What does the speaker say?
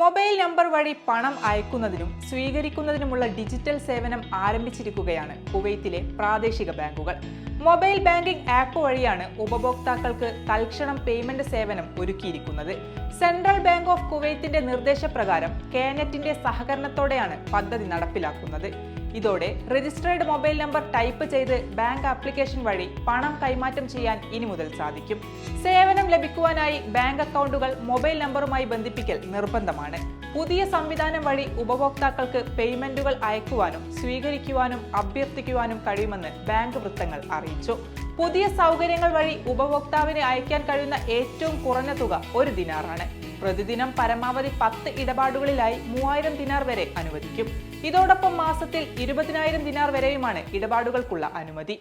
Mobile number വഴി പണം അയക്കുന്നതിനും സ്വീകരിക്കുന്നതിനുമുള്ള digital സേവനം ആരംഭിച്ചിരിക്കുകയാണ് കുവൈത്തിലെ പ്രാദേശിക ബാങ്കുകൾ. മൊബൈൽ ബാങ്കിംഗ് ആപ്പ് വഴിയാണ് ഉപഭോക്താക്കൾക്ക് തൽക്ഷണം പേയ്മെന്റ് സേവനം ഒരുക്കിയിരിക്കുന്നത്. സെൻട്രൽ ബാങ്ക് ഓഫ് കുവൈത്തിന്റെ നിർദ്ദേശപ്രകാരം കേനറ്റിന്റെ സഹകരണത്തോടെയാണ് പദ്ധതി നടപ്പിലാക്കുന്നത്. ഇതോടെ രജിസ്റ്റേർഡ് മൊബൈൽ നമ്പർ ടൈപ്പ് ചെയ്ത് ബാങ്ക് ആപ്ലിക്കേഷൻ വഴി പണം കൈമാറ്റം ചെയ്യാൻ ഇനി മുതൽ സാധിക്കും. സേവനം ലഭിക്കുവാനായി ബാങ്ക് അക്കൗണ്ടുകൾ മൊബൈൽ നമ്പറുമായി ബന്ധിപ്പിക്കൽ നിർബന്ധമാണ്. പുതിയ സംവിധാനം വഴി ഉപഭോക്താക്കൾക്ക് പേയ്മെന്റുകൾ അയക്കുവാനും സ്വീകരിക്കുവാനും അഭ്യർത്ഥിക്കുവാനും കഴിയുമെന്ന് ബാങ്ക് വൃത്തങ്ങൾ അറിയിച്ചു. പുതിയ സൗകര്യങ്ങൾ വഴി ഉപഭോക്താവിന് അയക്കാൻ കഴിയുന്ന ഏറ്റവും കുറഞ്ഞ തുക ഒരു ദിനാറാണ്. പ്രതിദിനം പരമാവധി പത്ത് ഇടപാടുകളിലായി മൂവായിരം ദിനാർ വരെ അനുവദിക്കും. ഇതോടൊപ്പം മാസത്തിൽ ഇരുപതിനായിരം ദിനാർ വരെയുമാണ് ഇടപാടുകൾക്കുള്ള അനുമതി.